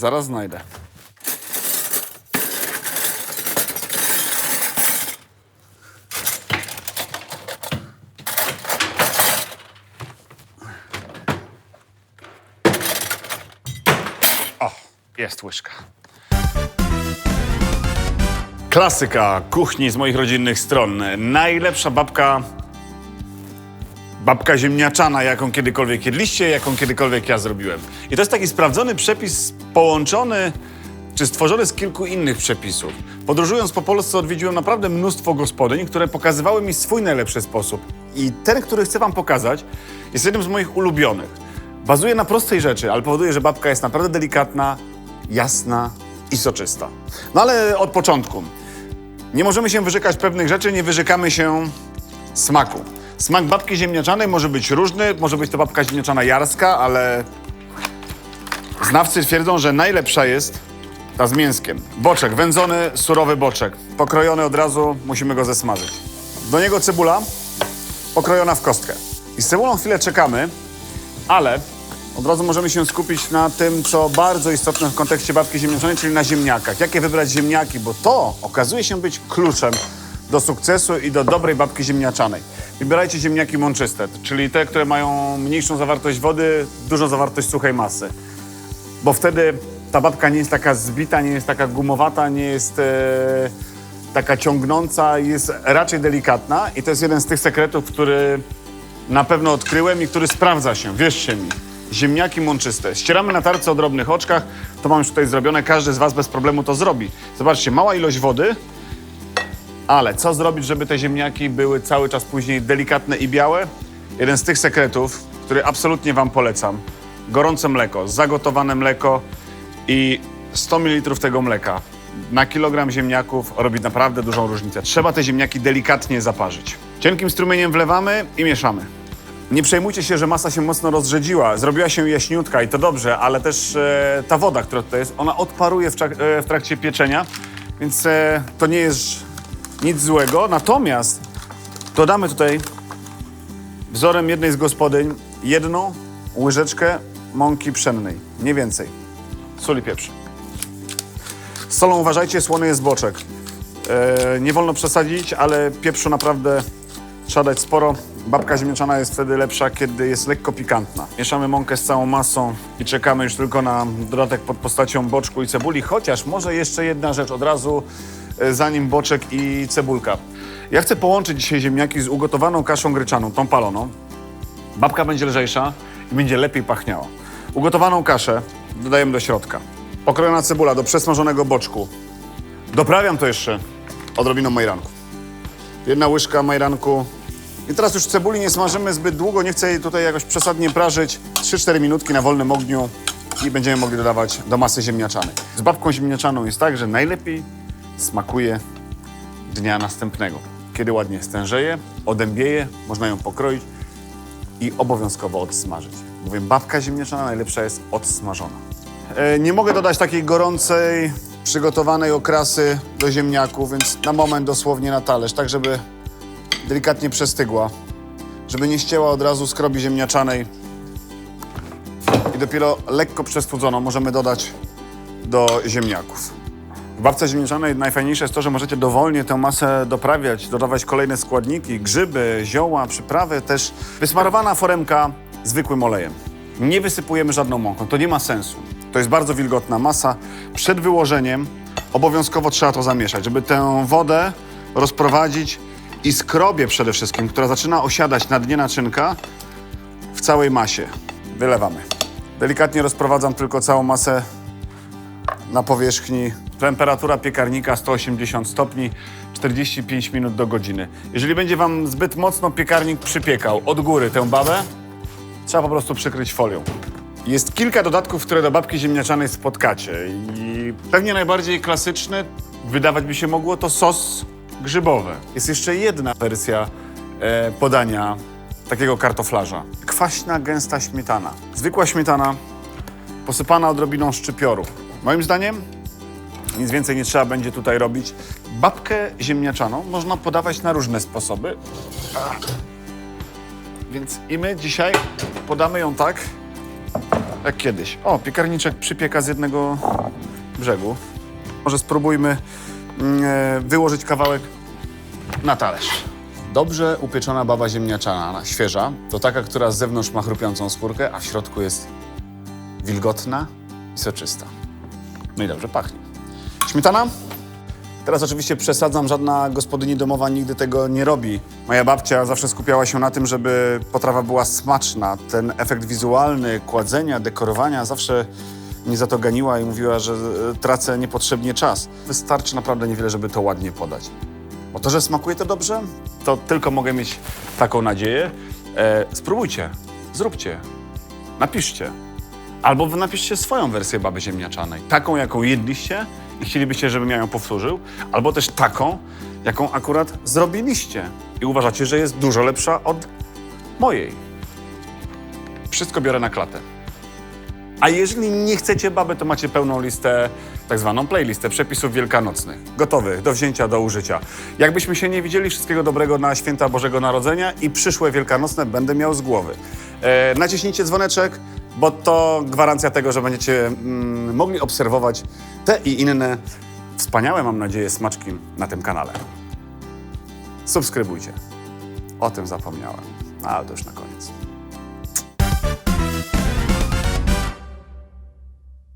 Zaraz znajdę. O, jest łyżka. Klasyka kuchni z moich rodzinnych stron. Najlepsza babka. Babka ziemniaczana, jaką kiedykolwiek jedliście, jaką kiedykolwiek ja zrobiłem. I to jest taki sprawdzony przepis połączony czy stworzony z kilku innych przepisów. Podróżując po Polsce odwiedziłem naprawdę mnóstwo gospodyń, które pokazywały mi swój najlepszy sposób. I ten, który chcę wam pokazać, jest jednym z moich ulubionych. Bazuje na prostej rzeczy, ale powoduje, że babka jest naprawdę delikatna, jasna i soczysta. No ale od początku. Nie możemy się wyrzekać pewnych rzeczy, nie wyrzekamy się smaku. Smak babki ziemniaczanej może być różny, może być to babka ziemniaczana jarska, ale znawcy twierdzą, że najlepsza jest ta z mięskiem. Boczek, wędzony, surowy boczek. Pokrojony od razu, musimy go zesmażyć. Do niego cebula, pokrojona w kostkę. I z cebulą chwilę czekamy, ale od razu możemy się skupić na tym, co bardzo istotne w kontekście babki ziemniaczanej, czyli na ziemniakach. Jakie wybrać ziemniaki, bo to okazuje się być kluczem do sukcesu i do dobrej babki ziemniaczanej. Wybierajcie ziemniaki mączyste, czyli te, które mają mniejszą zawartość wody, dużą zawartość suchej masy. Bo wtedy ta babka nie jest taka zbita, nie jest taka gumowata, nie jest e, taka ciągnąca, jest raczej delikatna i to jest jeden z tych sekretów, który na pewno odkryłem i który sprawdza się, wierzcie mi. Ziemniaki mączyste. Ścieramy na tarce o drobnych oczkach, to mam już tutaj zrobione, każdy z Was bez problemu to zrobi. Zobaczcie, mała ilość wody, ale co zrobić, żeby te ziemniaki były cały czas później delikatne i białe? Jeden z tych sekretów, który absolutnie Wam polecam. Gorące mleko, zagotowane mleko i 100 ml tego mleka na kilogram ziemniaków robi naprawdę dużą różnicę. Trzeba te ziemniaki delikatnie zaparzyć. Cienkim strumieniem wlewamy i mieszamy. Nie przejmujcie się, że masa się mocno rozrzedziła, zrobiła się jaśniutka i to dobrze, ale też e, ta woda, która tutaj jest, ona odparuje w, e, w trakcie pieczenia, więc e, to nie jest nic złego. Natomiast dodamy tutaj wzorem jednej z gospodyń jedną łyżeczkę mąki pszennej, nie więcej. Sól i pieprz. Z solą uważajcie, słony jest boczek. E, nie wolno przesadzić, ale pieprzu naprawdę trzeba dać sporo. Babka ziemniaczana jest wtedy lepsza, kiedy jest lekko pikantna. Mieszamy mąkę z całą masą i czekamy już tylko na dodatek pod postacią boczku i cebuli, chociaż może jeszcze jedna rzecz od razu, e, zanim boczek i cebulka. Ja chcę połączyć dzisiaj ziemniaki z ugotowaną kaszą gryczaną, tą paloną. Babka będzie lżejsza i będzie lepiej pachniała. Ugotowaną kaszę dodajemy do środka. Pokrojona cebula do przesmażonego boczku. Doprawiam to jeszcze odrobiną majranku. Jedna łyżka majranku. I teraz już cebuli nie smażymy zbyt długo, nie chcę jej tutaj jakoś przesadnie prażyć. 3-4 minutki na wolnym ogniu i będziemy mogli dodawać do masy ziemniaczanej. Z babką ziemniaczaną jest tak, że najlepiej smakuje dnia następnego. Kiedy ładnie stężeje, odębieje, można ją pokroić i obowiązkowo odsmażyć. Bowiem babka ziemniaczana najlepsza jest odsmażona. E, nie mogę dodać takiej gorącej, przygotowanej okrasy do ziemniaków, więc na moment dosłownie na talerz, tak żeby delikatnie przestygła, żeby nie ścięła od razu skrobi ziemniaczanej i dopiero lekko przestudzoną możemy dodać do ziemniaków. W babce ziemniaczanej najfajniejsze jest to, że możecie dowolnie tę masę doprawiać, dodawać kolejne składniki, grzyby, zioła, przyprawy, też wysmarowana foremka zwykłym olejem. Nie wysypujemy żadną mąką, to nie ma sensu. To jest bardzo wilgotna masa. Przed wyłożeniem obowiązkowo trzeba to zamieszać, żeby tę wodę rozprowadzić i skrobię przede wszystkim, która zaczyna osiadać na dnie naczynka, w całej masie. Wylewamy. Delikatnie rozprowadzam tylko całą masę na powierzchni. Temperatura piekarnika 180 stopni, 45 minut do godziny. Jeżeli będzie Wam zbyt mocno piekarnik przypiekał od góry tę babę, trzeba po prostu przykryć folią. Jest kilka dodatków, które do babki ziemniaczanej spotkacie i pewnie najbardziej klasyczny, wydawać by się mogło, to sos grzybowy. Jest jeszcze jedna wersja e, podania takiego kartoflarza. Kwaśna, gęsta śmietana. Zwykła śmietana, posypana odrobiną szczypioru. Moim zdaniem nic więcej nie trzeba będzie tutaj robić. Babkę ziemniaczaną można podawać na różne sposoby. Więc i my dzisiaj podamy ją tak, jak kiedyś. O, piekarniczek przypieka z jednego brzegu. Może spróbujmy mm, e, wyłożyć kawałek na talerz. Dobrze upieczona baba ziemniaczana, świeża, to taka, która z zewnątrz ma chrupiącą skórkę, a w środku jest wilgotna i soczysta. No i dobrze pachnie. Śmietana? Teraz oczywiście przesadzam, żadna gospodyni domowa nigdy tego nie robi. Moja babcia zawsze skupiała się na tym, żeby potrawa była smaczna. Ten efekt wizualny, kładzenia, dekorowania zawsze mnie za to ganiła i mówiła, że e, tracę niepotrzebnie czas. Wystarczy naprawdę niewiele, żeby to ładnie podać. Bo to, że smakuje to dobrze, to tylko mogę mieć taką nadzieję. E, spróbujcie, zróbcie, napiszcie. Albo napiszcie swoją wersję baby ziemniaczanej. Taką, jaką jedliście i chcielibyście, żebym ja ją powtórzył. Albo też taką, jaką akurat zrobiliście. I uważacie, że jest dużo lepsza od mojej. Wszystko biorę na klatę. A jeżeli nie chcecie baby, to macie pełną listę, tak zwaną playlistę przepisów wielkanocnych. Gotowych do wzięcia, do użycia. Jakbyśmy się nie widzieli, wszystkiego dobrego na święta Bożego Narodzenia i przyszłe wielkanocne będę miał z głowy. E, naciśnijcie dzwoneczek, bo to gwarancja tego, że będziecie mm, mogli obserwować te i inne wspaniałe, mam nadzieję, smaczki na tym kanale. Subskrybujcie. O tym zapomniałem, ale to już na koniec.